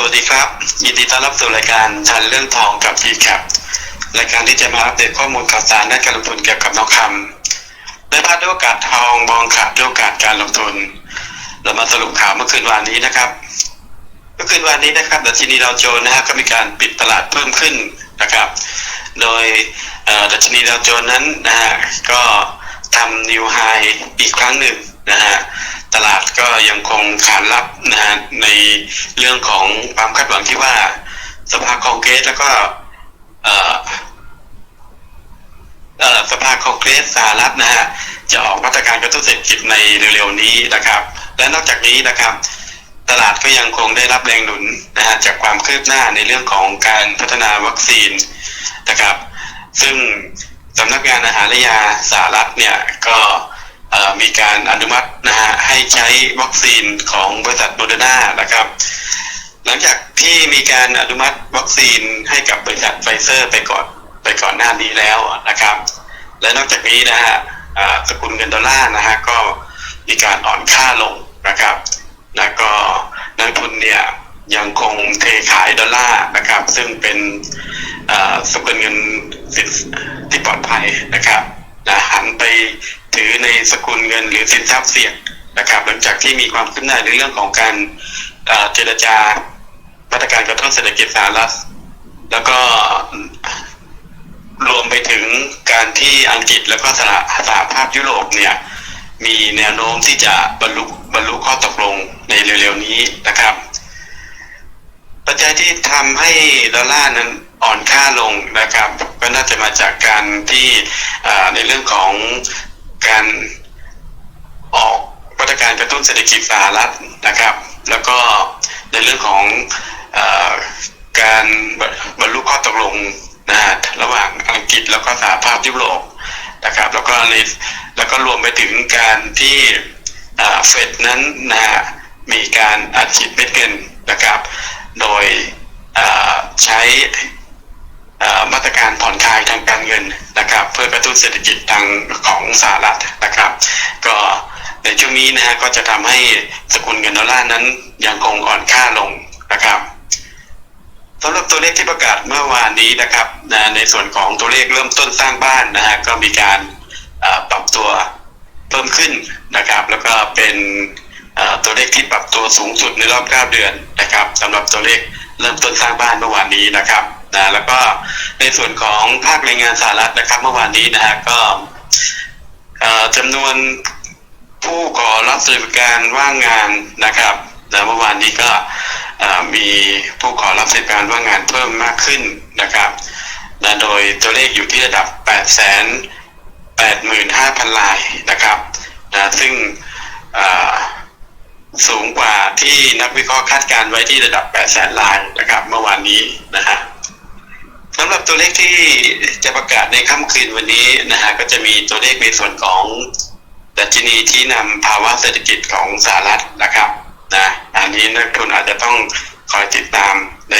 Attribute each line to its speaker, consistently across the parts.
Speaker 1: สวัสดีครับ ยินดีต้อนรับสู่รายการชันเรื่องทองกับ t c a p รายการที่จะมาอัปเดตข้อมูลข่าวสารด้านการลงทุนเกี่ยวกับทองคำได้พลาดด้วยโอกาสทองมองขาดด้วยโอกาสการลงทุน เรามาสรุปข่าวเมื่อคืนวานนี้นะครับ เมื่อคืนวานนี้นะครับดัชนีดาวโจนส์นะครับก็มีการปิดตลาดเพิ่มขึ้นนะครับ โดยดัชนีดาวโจนส์นั้นนะฮะก็ทำนิวไฮอีกครั้งหนึ่ง นะฮะตลาดก็ยังคงขานรับนะฮะในเรื่องของความคาดหวังที่ว่า สภาคองเกรสแล้วก็สภาคองเกรสสหรัฐนะฮะจะออกมาตรการกระตุ้นเศรษฐกิจในเร็วๆนี้นะครับ และนอกจากนี้นะครับ ตลาดก็ยังคงได้รับแรงหนุนนะฮะจากความคืบหน้าในเรื่องของการพัฒนาวัคซีนนะครับ ซึ่งสำนักงานอาหารและยาสหรัฐเนี่ยก็ มีการอนุมัตินะฮะให้ใช้วัคซีนของบริษัทโมเดอร์นานะครับ หลังจากที่มีการอนุมัติวัคซีนให้กับบริษัทไฟเซอร์ไปก่อนไปก่อนหน้านี้แล้วนะครับ และนอกจากนี้นะฮะสกุลเงินดอลลาร์นะฮะก็มีการอ่อนค่าลงนะครับ แล้วก็นักทุนเนี่ยยังคงเทขายดอลลาร์นะครับ ซึ่งเป็นสกุลเงินสินที่ปลอดภัยนะครับ นะหันไปถือในสกุลเงินหรือสินทรัพย์เสี่ยงนะครับ หลังจากที่มีความคืบหน้าในเรื่องของการเจรจามาตรการกระตุ้นเศรษฐกิจสหรัฐแล้วก็รวมไปถึงการที่อังกฤษแล้วก็สหสหภาพยุโรปเนี่ย มีแนวโน้มที่จะบรรลุบรรลุข้อตกลงในเร็วๆนี้นะครับ ปัจจัยที่ทำให้ดอลลาร์นั้น อ่อนค่าลงนะครับ ก็น่าจะมาจากการที่ในเรื่องของการออกมาตรการกระตุ้นเศรษฐกิจสหรัฐนะครับ แล้วก็ในเรื่องของอการบรรลุข้อตกลงนะฮะระหว่างอังกฤษแล้วก็สหภาพยุโรปนะครับ แล้วก็ในแล้วก็รวมไปถึงการที่เฟดนั้นนะฮะมีการอัดฉีดเม็ดเงินนะครับ โดยใช้ มาตรการผ่อนคลายทางการเงินนะครับ เพื่อกระตุ้นเศรษฐกิจทางของสหรัฐนะครับ ก็ในช่วงนี้นะฮะก็จะทำให้สกุลเงินดอลลาร์นั้นยังคงอ่อนค่าลงนะครับสำหรับตัวเลขที่ประกาศเมื่อวานนี้นะครับในส่วนของตัวเลขเริ่มต้นสร้างบ้านนะฮะก็มีการปรับตัวเพิ่มขึ้นนะครับ แล้วก็เป็นตัวเลขที่ปรับตัวสูงสุดในรอบ 9 เดือนนะครับสำหรับตัวเลขเริ่มต้นสร้างบ้านเมื่อวานนี้นะครับ นะแล้วก็ในส่วนของภาคแรงงานสหรัฐนะครับเมื่อวานนี้นะฮะก็จำนวนผู้ขอรับสวัสดิการว่างงานนะครับนะเมื่อวานนี้ก็มีผู้ขอรับสวัสดิการว่างงานเพิ่มมากขึ้นนะครับนะโดยตัวเลขอยู่ที่ระดับ 8 8 5 0 0 0 รายนะครับนะซึ่งสูงกว่าที่นักวิเคราะห์คาดการณ์ไว้ที่ระดับ8แสนลายนะครับ เมื่อวานนี้นะฮะ สำหรับตัวเลขที่จะประกาศในค่ำคืนวันนี้นะฮะก็จะมีตัวเลขในส่วนของดัชนีที่นำภาวะเศรษฐกิจของสหรัฐนะครับนะอันนี้นักทุนอาจจะต้องคอยติดตามใน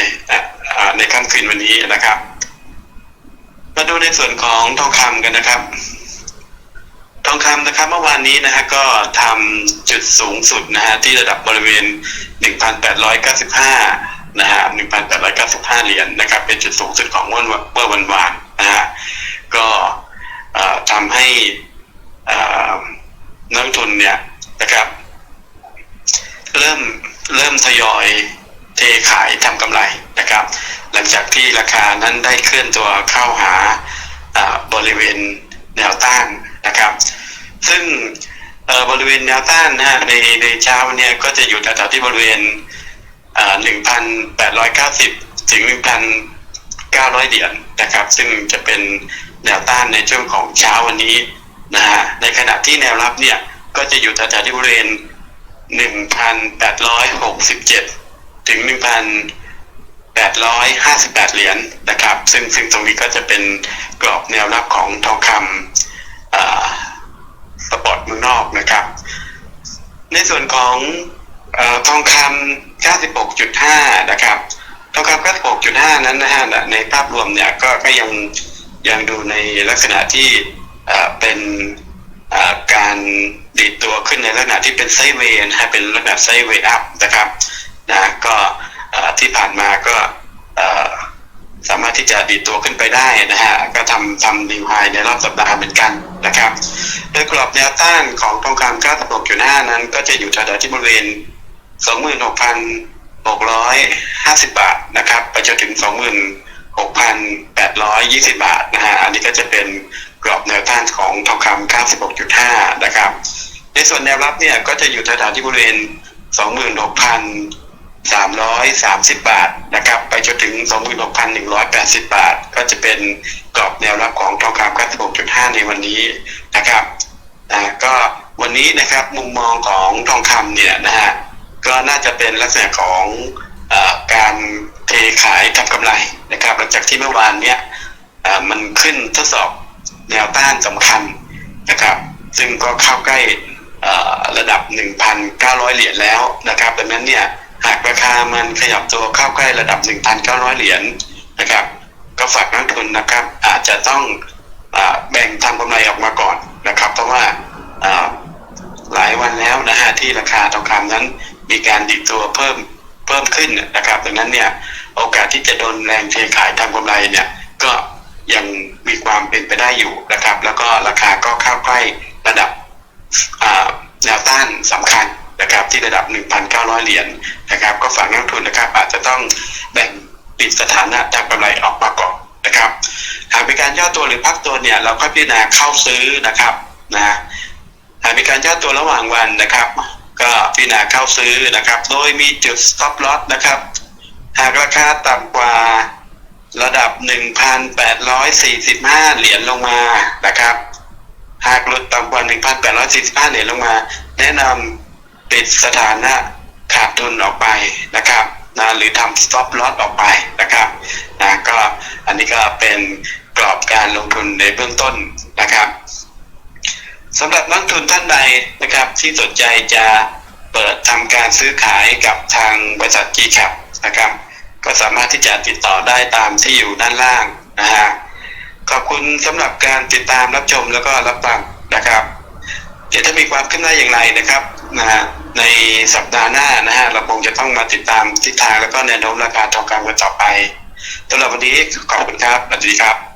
Speaker 1: ในค่ำคืนวันนี้นะครับ มาดูในส่วนของทองคำกันนะครับ ทองคำนะครับเมื่อวานนี้นะฮะก็ทำจุดสูงสุดนะฮะที่ระดับบริเวณ 1,895 นะฮะ1,895 เหรียญนะครับ เป็นจุดสูงสุดของเมื่อวันวานนะฮะก็ทำให้นักลงทุนเนี่ยนะครับ เริ่มเริ่มทยอยเทขายทำกำไรนะครับ หลังจากที่ราคานั้นได้เคลื่อนตัวเข้าหาบริเวณแนวต้านนะครับ ซึ่งบริเวณแนวต้านนะฮะในในเช้าเนี่ยก็จะอยู่แถวๆที่บริเวณ หนึ่งพันแปดร้อยเก้าสิบถึงหนึ่งพันเก้าร้อยเหรียญนะครับ ซึ่งจะเป็นแนวต้านในช่วงของเช้าวันนี้นะฮะในขณะที่แนวรับเนี่ยก็จะอยู่แถวๆที่บริเวณหนึ่งพันแปดร้อยหกสิบเจ็ดถึงหนึ่งพัน858เหรียญนะครับ ซึ่งซึ่งตรงนี้ก็จะเป็นกรอบแนวรับของทองคำสปอร์ตเมืองนอกนะครับ ในส่วนของอทองคำ 96.5 นะครับทองคำ96.5 นั้นนะฮะในภาพรวมเนี่ยก็ก็ยังยังดูในลักษณะที่เป็นการดีดตัวขึ้นในลักษณะที่เป็นไซเวย์นะฮะเป็นลักษณะไซเวย์อัพนะครับนะก็ที่ผ่านมาก็สามารถที่จะดีดตัวขึ้นไปได้นะฮะก็ทำทำนิวไฮในรอบสัปดาห์เหมือนกันนะครับ โดยกรอบแนวต้านของทองคำ96.5 นั้นก็จะอยู่แถวๆที่บริเวณ 26,650บาทนะครับ ไปจนถึง26,820บาทนะฮะ อันนี้ก็จะเป็นกรอบแนวต้านของทองคำ96.5นะครับ ในส่วนแนวรับเนี่ยก็จะอยู่แถวๆที่บริเวณ26,330บาทนะครับ ไปจนถึง26,180บาท ก็จะเป็นกรอบแนวรับของทองคำ96.5ในวันนี้นะครับอ่าก็วันนี้นะครับมุมมองของทองคำเนี่ยนะฮะ ก็น่าจะเป็นลักษณะของอการเทขายทำกำไรนะครับ หลังจากที่เมื่อวานเนี่ยมันขึ้นทดสอบแนวต้านสำคัญนะครับ ซึ่งก็เข้าใกล้อ่อระดับ 1,900 เหรียญแล้วนะครับดังนั้นเนี่ยหากราคามันขยับตัวเข้าใกล้ระดับ 1,900 เหรียญนะครับ ก็ฝากนักทุนนะครับ อาจจะต้องอแบ่งทำกำไรออกมาก่อนนะครับ เพราะว่าอ่าหลายวันแล้วนะฮะที่ราคาทองคำนั้น มีการดิดตัวเพิ่มเพิ่มขึ้นนะครับดังนั้นเนี่ยโอกาสที่จะโดนแรงเทขายทำกำไรเนี่ยก็ยังมีความเป็นไปได้อยู่นะครับ แล้วก็ราคาก็เข้าใกล้ระดับแนวต้านสำคัญนะครับที่ระดับ 1,900 เหรียญนะครับ ก็ฝากนักทุนนะครับ อาจจะต้องแบ่งปิดสถานะทำกำไรออกมาก่อนนะครับหากมีการย่อตัวหรือพักตัวเนี่ยเราก็พิจารณาเข้าซื้อนะครับนะหากมีการย่อตัวระหว่างวันนะครับ ก็พิจารณาเข้าซื้อนะครับ โดยมีจุด stop loss นะครับ หากราคาต่ำกว่าระดับ 1,845 เหรียญลงมานะครับ หากหลุดต่ำกว่า 1,845 เหรียญลงมา แนะนำปิดสถานะขาดทุนออกไปนะครับนะหรือทำ stop loss ออกไปนะครับนะก็อันนี้ก็เป็นกรอบการลงทุนในเบื้องต้นนะครับ สำหรับนักทุนท่านใดนะครับที่สนใจจะเปิดทำการซื้อขายกับทางบริษัท GCAP นะครับก็สามารถที่จะติดต่อได้ตามที่อยู่ด้านล่างนะฮะขอบคุณสำหรับการติดตามรับชมแล้วก็รับฟังนะครับ เดี๋ยวถ้ามีความขึ้นหน้าอย่างไรนะครับนะฮะในสัปดาห์หน้านะฮะเราคงจะต้องมาติดตามทิศทางแล้วก็แนวโน้มราคาทองคำกันต่อไปสำหรับวันนี้ขอบคุณครับสวัสดีครับ